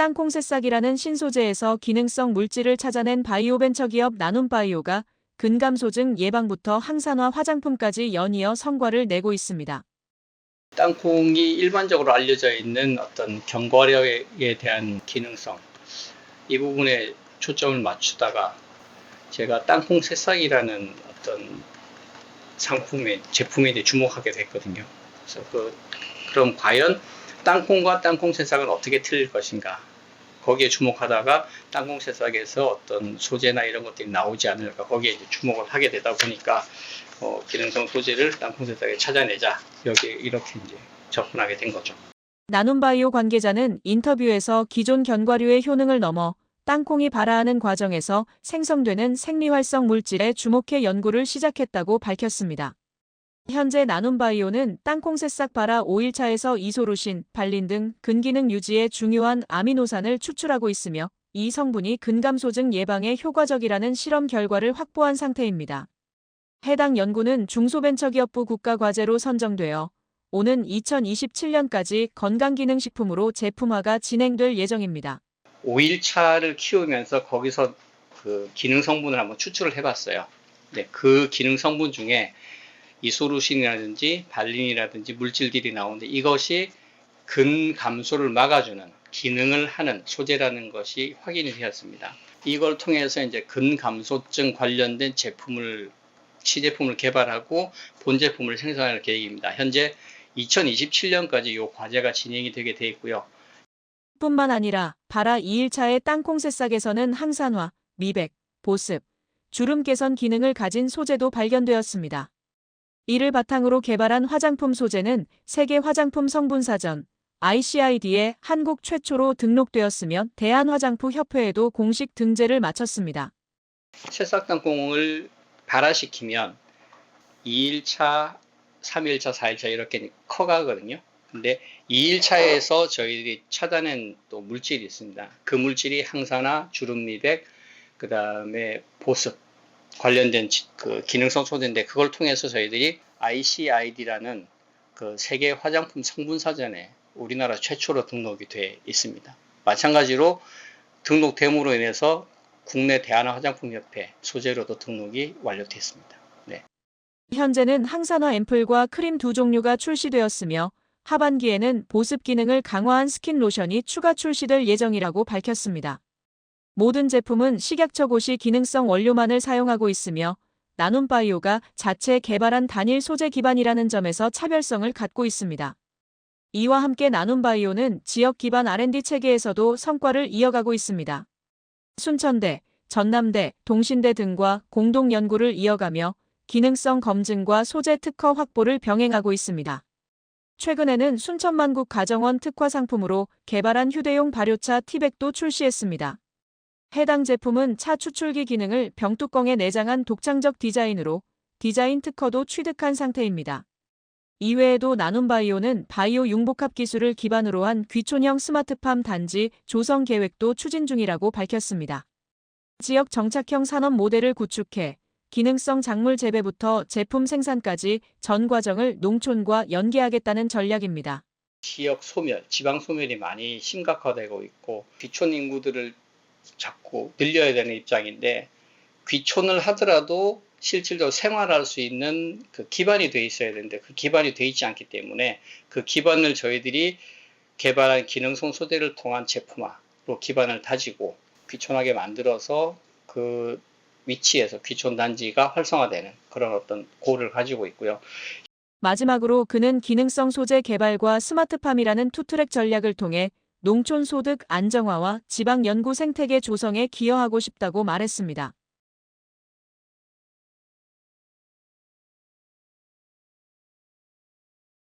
땅콩 새싹이라는 신소재에서 기능성 물질을 찾아낸 바이오 벤처 기업 나눔바이오가 근감소증 예방부터 항산화 화장품까지 연이어 성과를 내고 있습니다. 땅콩이 일반적으로 알려져 있는 어떤 견과류에 대한 기능성 이 부분에 초점을 맞추다가 제가 땅콩 새싹이라는 어떤 상품에 제품에 대해 주목하게 됐거든요. 그래서 그 그럼 과연 땅콩과 땅콩 새싹은 어떻게 틀릴 것인가? 거기에 주목하다가 땅콩 새싹에서 어떤 소재나 이런 것들이 나오지 않을까 거기에 이제 주목을 하게 되다 보니까 어, 기능성 소재를 땅콩 새싹에 찾아내자 여기 이렇게 이제 접근하게 된 거죠. 나눔바이오 관계자는 인터뷰에서 기존 견과류의 효능을 넘어 땅콩이 발화하는 과정에서 생성되는 생리활성 물질에 주목해 연구를 시작했다고 밝혔습니다. 현재 나눔바이오는 땅콩 새싹 발화 5일차에서 이소루신, 발린 등 근기능 유지에 중요한 아미노산을 추출하고 있으며 이 성분이 근감소증 예방에 효과적이라는 실험 결과를 확보한 상태입니다. 해당 연구는 중소벤처기업부 국가과제로 선정되어 오는 2027년까지 건강기능식품으로 제품화가 진행될 예정입니다. 5일차를 키우면서 거기서 그 기능 성분을 한번 추출을 해봤어요. 네, 그 기능 성분 중에 이소루신이라든지 발린이라든지 물질들이 나오는데 이것이 근 감소를 막아주는 기능을 하는 소재라는 것이 확인이 되었습니다. 이걸 통해서 이제 근 감소증 관련된 제품을 시제품을 개발하고 본 제품을 생산할 계획입니다. 현재 2027년까지 이 과제가 진행이 되게 돼 있고요. 뿐만 아니라 발화 2일차의 땅콩 새싹에서는 항산화, 미백, 보습, 주름 개선 기능을 가진 소재도 발견되었습니다. 이를 바탕으로 개발한 화장품 소재는 세계 화장품 성분사전 ICID에 한국 최초로 등록되었으며 대한화장품협회에도 공식 등재를 마쳤습니다. 새싹 땅콩을 발화시키면 2일차, 3일차, 4일차 이렇게 커가거든요. 근데 2일차에서 저희들이 찾아낸 또 물질이 있습니다. 그 물질이 항산화, 주름 미백, 그 다음에 보습 관련된 지- 그 기능성 소재인데 그걸 통해서 저희들이 ICID라는 그 세계 화장품 성분 사전에 우리나라 최초로 등록이 돼 있습니다. 마찬가지로 등록됨으로 인해서 국내 대한화장품협회 소재로도 등록이 완료됐습니다. 네. 현재는 항산화 앰플과 크림 두 종류가 출시되었으며 하반기에는 보습 기능을 강화한 스킨 로션이 추가 출시될 예정이라고 밝혔습니다. 모든 제품은 식약처 고시 기능성 원료만을 사용하고 있으며 나눔바이오가 자체 개발한 단일 소재 기반이라는 점에서 차별성을 갖고 있습니다. 이와 함께 나눔바이오는 지역 기반 R&D 체계에서도 성과를 이어가고 있습니다. 순천대, 전남대, 동신대 등과 공동 연구를 이어가며 기능성 검증과 소재 특허 확보를 병행하고 있습니다. 최근에는 순천만국 가정원 특화 상품으로 개발한 휴대용 발효차 티백도 출시했습니다. 해당 제품은 차 추출기 기능을 병뚜껑에 내장한 독창적 디자인으로 디자인 특허도 취득한 상태입니다. 이외에도 나눔바이오는 바이오 융복합 기술을 기반으로 한 귀촌형 스마트팜 단지 조성 계획도 추진 중이라고 밝혔습니다. 지역 정착형 산업 모델을 구축해 기능성 작물 재배부터 제품 생산까지 전 과정을 농촌과 연계하겠다는 전략입니다. 지역 소멸, 지방 소멸이 많이 심각화되고 있고 귀촌 인구들을 자꾸 늘려야 되는 입장인데 귀촌을 하더라도 실질적으로 생활할 수 있는 그 기반이 돼 있어야 되는데 그 기반이 돼 있지 않기 때문에 그 기반을 저희들이 개발한 기능성 소재를 통한 제품화로 기반을 다지고 귀촌하게 만들어서 그 위치에서 귀촌 단지가 활성화되는 그런 어떤 고를 가지고 있고요. 마지막으로 그는 기능성 소재 개발과 스마트팜이라는 투트랙 전략을 통해 농촌 소득 안정화와 지방 연구 생태계 조성에 기여하고 싶다고 말했습니다.